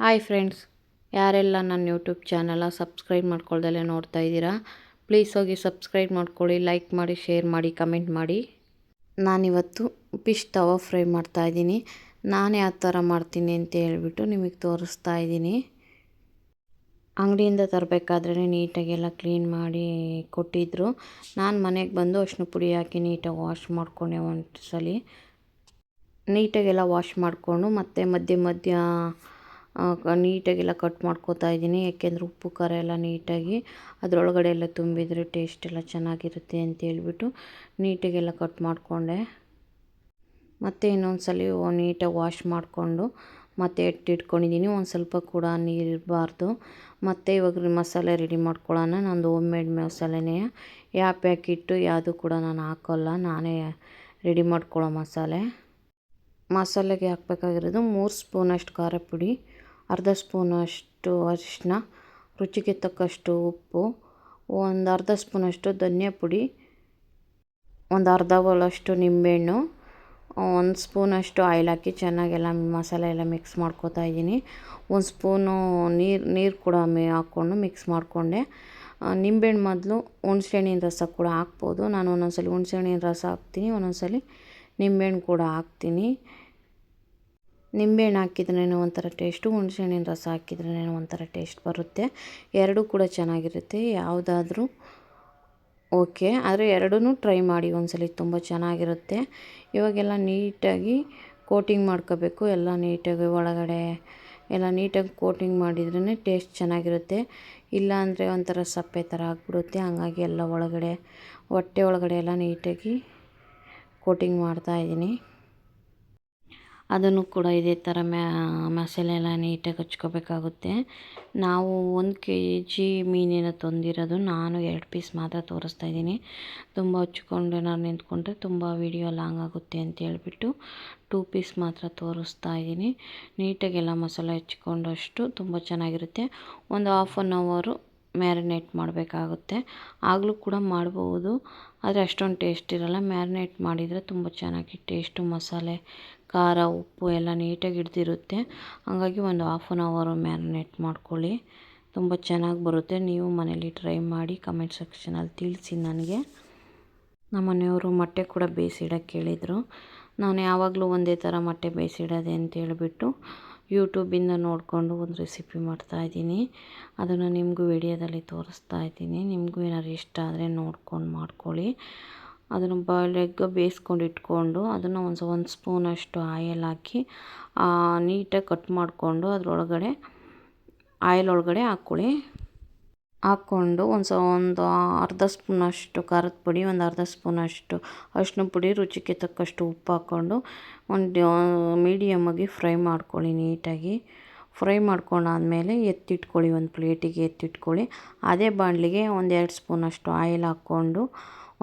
Hi friends, ಯಾರೆಲ್ಲ ನನ್ನ YouTube channel subscribe ಮಾಡ್ಕೊಳ್ದಲ್ಲೇ ನೋಡ್ತಾ ಇದ್ದೀರಾ, ಪ್ಲೀಸ್ ಹೋಗಿ ಸಬ್ಸ್ಕ್ರೈಬ್ ಮಾಡ್ಕೊಳ್ಳಿ, ಲೈಕ್ ಮಾಡಿ, ಶೇರ್ ಮಾಡಿ, ಕಮೆಂಟ್ ಮಾಡಿ. ನಾನಿವತ್ತು ಫಿಶ್ ತವಾ ಫ್ರೈ ಮಾಡ್ತಾ ಇದ್ದೀನಿ. ನಾನು ಯಾವ ಥರ ಮಾಡ್ತೀನಿ ಅಂತ ಹೇಳ್ಬಿಟ್ಟು ನಿಮಗೆ ತೋರಿಸ್ತಾ ಇದ್ದೀನಿ. ಅಂಗಡಿಯಿಂದ ತರಬೇಕಾದ್ರೆ ನೀಟಾಗೆಲ್ಲ ಕ್ಲೀನ್ ಮಾಡಿ ಕೊಟ್ಟಿದ್ದರು ನಾನು ಮನೆಗೆ ಬಂದು ಅಷ್ಟು ಪುಡಿ ಹಾಕಿ ನೀಟಾಗಿ ವಾಶ್ ಮಾಡ್ಕೊಂಡೆ ಒಂದು ಸಲ ನೀಟಾಗೆಲ್ಲ ವಾಶ್ ಮಾಡಿಕೊಂಡು ಮತ್ತು ಮಧ್ಯ ಮಧ್ಯ ನೀಟಾಗೆಲ್ಲ ಕಟ್ ಮಾಡ್ಕೋತಾ ಇದ್ದೀನಿ. ಯಾಕೆಂದರೆ ಉಪ್ಪು, ಖಾರ ಎಲ್ಲ ನೀಟಾಗಿ ಅದರೊಳಗಡೆ ಎಲ್ಲ ತುಂಬಿದರೆ ಟೇಸ್ಟ್ ಎಲ್ಲ ಚೆನ್ನಾಗಿರುತ್ತೆ ಅಂತ ಹೇಳ್ಬಿಟ್ಟು ನೀಟಾಗೆಲ್ಲ ಕಟ್ ಮಾಡಿಕೊಂಡೆ. ಮತ್ತು ಇನ್ನೊಂದು ಸಲ ನೀಟಾಗಿ ವಾಶ್ ಮಾಡಿಕೊಂಡು ಮತ್ತು ಇಟ್ಟಿಟ್ಕೊಂಡಿದ್ದೀನಿ ಒಂದು ಸ್ವಲ್ಪ ಕೂಡ ನೀರು ಇರಬಾರ್ದು. ಮತ್ತು ಇವಾಗ ಮಸಾಲೆ ರೆಡಿ ಮಾಡ್ಕೊಳ್ಳೋಣ. ನಂದು ಹೋಮ್ ಮೇಡ್ ಮಸಾಲೆನೇ ಯಾವ ಪ್ಯಾಕೆಟ್ಟು ಯಾವುದು ಕೂಡ ನಾನು ಹಾಕೋಲ್ಲ. ನಾನೇ ರೆಡಿ ಮಾಡ್ಕೊಳ್ಳೋ ಮಸಾಲೆ. ಮಸಾಲೆಗೆ ಹಾಕ್ಬೇಕಾಗಿರೋದು ಮೂರು ಸ್ಪೂನಷ್ಟು ಖಾರ ಪುಡಿ. ಅರ್ಧ ಸ್ಪೂನಷ್ಟು ಅರಿಶಿನ ರುಚಿಗೆ ತಕ್ಕಷ್ಟು ಉಪ್ಪು, ಒಂದು ಅರ್ಧ ಸ್ಪೂನಷ್ಟು ಧನಿಯಾ ಪುಡಿ, ಒಂದು ಅರ್ಧ ಬೌಲಷ್ಟು ನಿಂಬೆಹಣ್ಣು, ಒಂದು ಸ್ಪೂನಷ್ಟು ಆಯಿಲ್ ಹಾಕಿ ಚೆನ್ನಾಗೆಲ್ಲ ಮಸಾಲೆ ಎಲ್ಲ ಮಿಕ್ಸ್ ಮಾಡ್ಕೋತಾ ಇದ್ದೀನಿ. ಒಂದು ಸ್ಪೂನು ನೀರು ನೀರು ಕೂಡ ಮೇ, ಹಾಕ್ಕೊಂಡು ಮಿಕ್ಸ್ ಮಾಡಿಕೊಂಡೆ. ನಿಂಬೆಹಣ್ಣು ಮೊದಲು ಹುಣ್ಸೆಹಣ್ಣಿನ ರಸ ಕೂಡ ಹಾಕ್ಬೋದು. ನಾನು ಒಂದೊಂದು ಸಲ ಹುಣ್ಸೆಹಣ್ಣಿನ ರಸ ಹಾಕ್ತೀನಿ ಒಂದೊಂದು ಸಲ ನಿಂಬೆಹಣ್ಣು ಕೂಡ ಹಾಕ್ತೀನಿ. ನಿಂಬೆಹಣ್ಣು ಹಾಕಿದ್ರೇನೋ ಒಂಥರ ಟೇಸ್ಟು, ಹುಣಸೆಹಣ್ಣಿನ ರಸ ಹಾಕಿದ್ರೇ ಒಂಥರ ಟೇಸ್ಟ್ ಬರುತ್ತೆ. ಎರಡೂ ಕೂಡ ಚೆನ್ನಾಗಿರುತ್ತೆ, ಯಾವುದಾದ್ರೂ ಓಕೆ. ಆದರೆ ಎರಡೂ ಟ್ರೈ ಮಾಡಿ ಒಂದ್ಸಲ, ತುಂಬ ಚೆನ್ನಾಗಿರುತ್ತೆ. ಇವಾಗೆಲ್ಲ ನೀಟಾಗಿ ಕೋಟಿಂಗ್ ಮಾಡ್ಕೋಬೇಕು, ಎಲ್ಲ ನೀಟಾಗಿ ಒಳಗಡೆ, ಎಲ್ಲ ನೀಟಾಗಿ ಕೋಟಿಂಗ್ ಮಾಡಿದ್ರೇ ಟೇಸ್ಟ್ ಚೆನ್ನಾಗಿರುತ್ತೆ. ಇಲ್ಲ ಅಂದರೆ ಒಂಥರ ಸಪ್ಪೆ ಥರ ಆಗಿಬಿಡುತ್ತೆ. ಹಂಗಾಗಿ ಎಲ್ಲ ಒಳಗಡೆ, ಹೊಟ್ಟೆ ಒಳಗಡೆ ಎಲ್ಲ ನೀಟಾಗಿ ಕೋಟಿಂಗ್ ಮಾಡ್ತಾಯಿದ್ದೀನಿ ಅದನ್ನು ಕೂಡ ಇದೇ ಥರ ಮ್ಯಾ ಮಸಾಲೆ ಎಲ್ಲ ನೀಟಾಗಿ ಹಚ್ಕೋಬೇಕಾಗುತ್ತೆ. ನಾವು ಒಂದು ಕೆ ಜಿ ಮೀನಿನ ತಂದಿರೋದು ನಾನು ಎರಡು ಪೀಸ್ ಮಾತ್ರ ತೋರಿಸ್ತಾ ಇದ್ದೀನಿ. ತುಂಬ ಹಚ್ಕೊಂಡು ನಾನು ನಿಂತ್ಕೊಂಡ್ರೆ ತುಂಬ ವೀಡಿಯೋ ಲಾಂಗ್ ಆಗುತ್ತೆ ಅಂತ ಹೇಳ್ಬಿಟ್ಟು ಟೂ ಪೀಸ್ ಮಾತ್ರ ತೋರಿಸ್ತಾ ಇದ್ದೀನಿ. ನೀಟಾಗೆಲ್ಲ ಮಸಾಲೆ ಹಚ್ಕೊಂಡಷ್ಟು ತುಂಬ ಚೆನ್ನಾಗಿರುತ್ತೆ. ಒಂದು ಹಾಫ್ ಆನ್ ಅವರು ಮ್ಯಾರಿನೇಟ್ ಮಾಡಬೇಕಾಗುತ್ತೆ. ಆಗಲೂ ಕೂಡ ಮಾಡ್ಬೋದು. ಆದರೆ ಅಷ್ಟೊಂದು ಟೇಸ್ಟ್ ಇರೋಲ್ಲ. ಮ್ಯಾರಿನೇಟ್ ಮಾಡಿದರೆ ತುಂಬ ಚೆನ್ನಾಗಿ ಟೇಸ್ಟು, ಮಸಾಲೆ, ಖಾರ, ಉಪ್ಪು ಎಲ್ಲ ನೀಟಾಗಿ ಹಿಡ್ದಿರುತ್ತೆ. ಹಾಗಾಗಿ ಒಂದು ಹಾಫ್ ಆನ್ ಅವರು ಮ್ಯಾರಿನೇಟ್ ಮಾಡ್ಕೊಳ್ಳಿ. ತುಂಬ ಚೆನ್ನಾಗಿ ಬರುತ್ತೆ. ನೀವು ಮನೇಲಿ ಟ್ರೈ ಮಾಡಿ ಕಮೆಂಟ್ ಸೆಕ್ಷನಲ್ಲಿ ತಿಳಿಸಿ ನನಗೆ. ನಮ್ಮ ಮನೆಯವರು ಮೊಟ್ಟೆ ಕೂಡ ಬೇಯಿಸಿಡೋಕ್ಕೆ ಹೇಳಿದರು. ನಾನು ಯಾವಾಗಲೂ ಒಂದೇ ಥರ ಮೊಟ್ಟೆ ಬೇಯಿಸಿಡೋದೆ ಅಂತ ಹೇಳಿಬಿಟ್ಟು ಯೂಟ್ಯೂಬಿಂದ ನೋಡಿಕೊಂಡು ಒಂದು ರೆಸಿಪಿ ಮಾಡ್ತಾಯಿದ್ದೀನಿ ಅದನ್ನು ನಿಮಗೂ ವಿಡಿಯೋದಲ್ಲಿ ತೋರಿಸ್ತಾ ಇದ್ದೀನಿ. ನಿಮಗೂ ಏನಾದ್ರು ಇಷ್ಟ ಆದರೆ ನೋಡ್ಕೊಂಡು ಮಾಡ್ಕೊಳ್ಳಿ. ಅದನ್ನು ಎಗ್ ಬೇಯಿಸ್ಕೊಂಡು ಇಟ್ಕೊಂಡು ಅದನ್ನು ಒಂದು ಒಂದು ಸ್ಪೂನಷ್ಟು ಆಯಿಲ್ ಹಾಕಿ ನೀಟಾಗಿ ಕಟ್ ಮಾಡಿಕೊಂಡು ಅದರೊಳಗಡೆ, ಆಯಿಲ್ ಒಳಗಡೆ ಹಾಕ್ಕೊಳ್ಳಿ. ಹಾಕ್ಕೊಂಡು ಒಂದು ಸ ಒಂದು ಅರ್ಧ ಸ್ಪೂನಷ್ಟು ಖಾರದ ಪುಡಿ, ಒಂದು ಅರ್ಧ ಸ್ಪೂನಷ್ಟು ಅರಿಶ್ಣ ಪುಡಿ, ರುಚಿಗೆ ತಕ್ಕಷ್ಟು ಉಪ್ಪು ಹಾಕ್ಕೊಂಡು ಒಂದು ಮೀಡಿಯಮ್ಮಾಗಿ ಫ್ರೈ ಮಾಡ್ಕೊಳ್ಳಿ ನೀಟಾಗಿ. ಫ್ರೈ ಮಾಡ್ಕೊಂಡಾದಮೇಲೆ ಎತ್ತಿಟ್ಕೊಳ್ಳಿ, ಒಂದು ಪ್ಲೇಟಿಗೆ ಎತ್ತಿಟ್ಕೊಳ್ಳಿ. ಅದೇ ಬಾಣಲಿಗೆ ಒಂದು ಎರಡು ಸ್ಪೂನಷ್ಟು ಆಯಿಲ್ ಹಾಕ್ಕೊಂಡು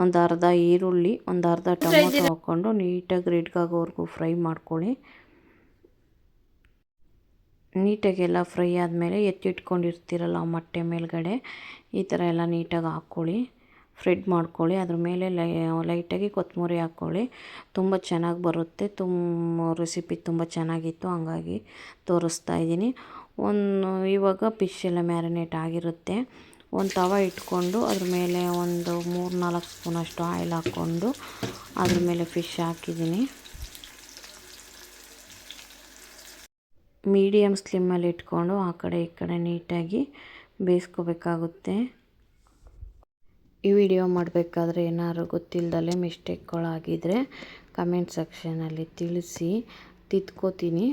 ಒಂದು ಅರ್ಧ ಈರುಳ್ಳಿ, ಒಂದು ಅರ್ಧ ಟೊಮೊಟೊ ಹಾಕ್ಕೊಂಡು ನೀಟಾಗಿ ರೆಡ್ಗಾಗೋವರೆಗೂ ಫ್ರೈ ಮಾಡ್ಕೊಳ್ಳಿ. ನೀಟಾಗೆಲ್ಲ ಫ್ರೈ ಆದಮೇಲೆ ಎತ್ತಿಟ್ಕೊಂಡಿರ್ತೀರಲ್ಲ ಮೊಟ್ಟೆ ಮೇಲುಗಡೆ, ಈ ಥರ ಎಲ್ಲ ನೀಟಾಗಿ ಹಾಕ್ಕೊಳ್ಳಿ. ಫ್ರೆಡ್ ಮಾಡ್ಕೊಳ್ಳಿ. ಅದ್ರ ಮೇಲೆ ಲೈ, ಲೈಟಾಗಿ ಕೊತ್ತಂಬರಿ ಹಾಕ್ಕೊಳ್ಳಿ. ತುಂಬ ಚೆನ್ನಾಗಿ ಬರುತ್ತೆ. ತುಂಬ ರೆಸಿಪಿ ತುಂಬ ಚೆನ್ನಾಗಿತ್ತು. ಹಂಗಾಗಿ ತೋರಿಸ್ತಾ ಇದ್ದೀನಿ. ಒಂದು, ಇವಾಗ ಫಿಶ್ ಎಲ್ಲ ಮ್ಯಾರಿನೇಟ್ ಆಗಿರುತ್ತೆ. ಒಂದು ತವ ಇಟ್ಕೊಂಡು ಅದ್ರ ಮೇಲೆ ಒಂದು ಮೂರು ನಾಲ್ಕು ಸ್ಪೂನಷ್ಟು ಆಯಿಲ್ ಹಾಕ್ಕೊಂಡು ಅದ್ರ ಮೇಲೆ ಫಿಶ್ ಹಾಕಿದ್ದೀನಿ. ಮೀಡಿಯಮ್ ಸ್ಲಿಮ್ಮಲ್ಲಿ ಇಟ್ಕೊಂಡು ಆ ಕಡೆ ಈ ಕಡೆ ನೀಟಾಗಿ ಬೇಯಿಸ್ಕೋಬೇಕಾಗುತ್ತೆ. ಈ ವಿಡಿಯೋ ಮಾಡಬೇಕಾದ್ರೆ ಏನಾದ್ರು ಗೊತ್ತಿಲ್ಲದಲ್ಲೇ ಮಿಸ್ಟೇಕ್ಗಳಾಗಿದ್ದರೆ ಕಮೆಂಟ್ ಸೆಕ್ಷನಲ್ಲಿ ತಿಳಿಸಿ. ತಿದ್ಕೋತೀನಿ.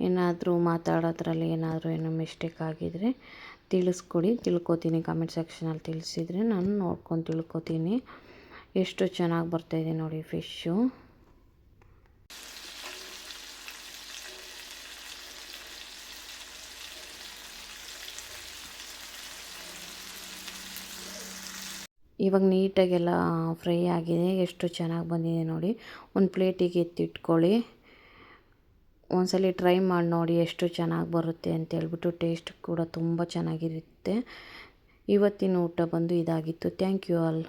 ಏನಾದರೂ ಮಾತಾಡೋದ್ರಲ್ಲಿ ಏನಾದರೂ ಏನೋ ಮಿಸ್ಟೇಕ್ ಆಗಿದ್ದರೆ ತಿಳಿಸ್ಕೊಡಿ. ತಿಳ್ಕೊತೀನಿ, ಕಮೆಂಟ್ ಸೆಕ್ಷನಲ್ಲಿ ತಿಳಿಸಿದರೆ ನಾನು ನೋಡ್ಕೊಂಡು ತಿಳ್ಕೊತೀನಿ. ಎಷ್ಟು ಚೆನ್ನಾಗಿ ಬರ್ತಾಯಿದೆ ನೋಡಿ ಫಿಶ್ಶು ಇವಾಗ ನೀಟಾಗೆಲ್ಲ ಫ್ರೈ ಆಗಿದೆ, ಎಷ್ಟು ಚೆನ್ನಾಗಿ ಬಂದಿದೆ ನೋಡಿ. ಒಂದು ಪ್ಲೇಟಿಗೆ ಎತ್ತಿಟ್ಕೊಳ್ಳಿ. ಒಂದ್ಸಲಿ ಟ್ರೈ ಮಾಡಿ ನೋಡಿ ಎಷ್ಟು ಚೆನ್ನಾಗಿ ಬರುತ್ತೆ ಅಂತ ಹೇಳ್ಬಿಟ್ಟು ಟೇಸ್ಟ್ ಕೂಡ ತುಂಬ ಚೆನ್ನಾಗಿರುತ್ತೆ. ಇವತ್ತಿನ ಊಟ ಬಂದು ಇದಾಗಿತ್ತು. Thank you all.